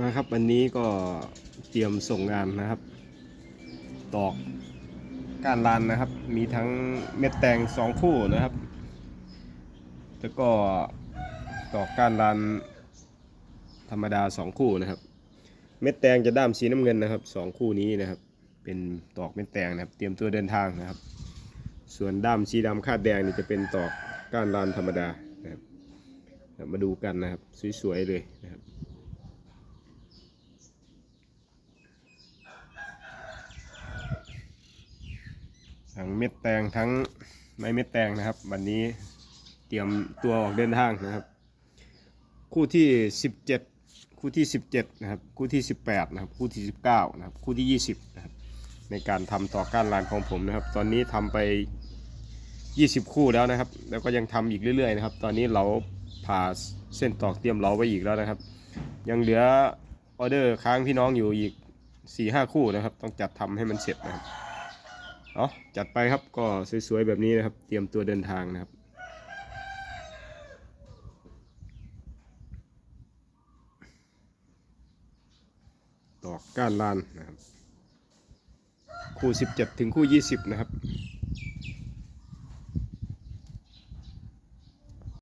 มาครับวันนี้ก็เตรียมส่งงานนะครับ ตอกก้านลานนะครับ มีทั้งเม็ดแตงสองคู่นะครับ แล้วก็ตอกก้านลานธรรมดาสองคู่นะครับ เม็ดแตงจะด้ามสีน้ำเงินนะครับสองคู่นี้นะครับ เป็นตอกเม็ดแตงนะครับ เตรียมตัวเดินทางนะครับ ส่วนด้ามสีดำคาดแดงนี่จะเป็นตอกก้านลานธรรมดานะครับ มาดูกันนะครับสวยๆเลยนะครับ ทั้งเม็ดแตงทั้งไม้เม็ดแตงนะครับ วันนี้เตรียมตัวออกเดินทางนะครับ คู่ที่ 17 คู่ที่ 17 นะครับ คู่ที่ 18 นะครับ คู่ที่ 19 นะครับ คู่ที่ 20 นะครับ ในการทำต่อก้านลานของผมนะครับ ตอนนี้ทำไป 20 คู่แล้วนะครับ แล้วก็ยังทำอีกเรื่อยๆนะครับ ตอนนี้เราผ่าเส้นตอกเตรียมเราไว้อีกแล้วนะครับ ยังเหลือออเดอร์ค้างพี่น้องอยู่อีก4-5 คู่นะครับ ต้องจัดทำให้มันเสร็จนะครับ เอาจัดไปครับก็สวยๆแบบนี้นะครับ เตรียมตัวเดินทางนะครับตอกก้านลานนะครับ คู่ 17 ถึงคู่ 20 นะครับ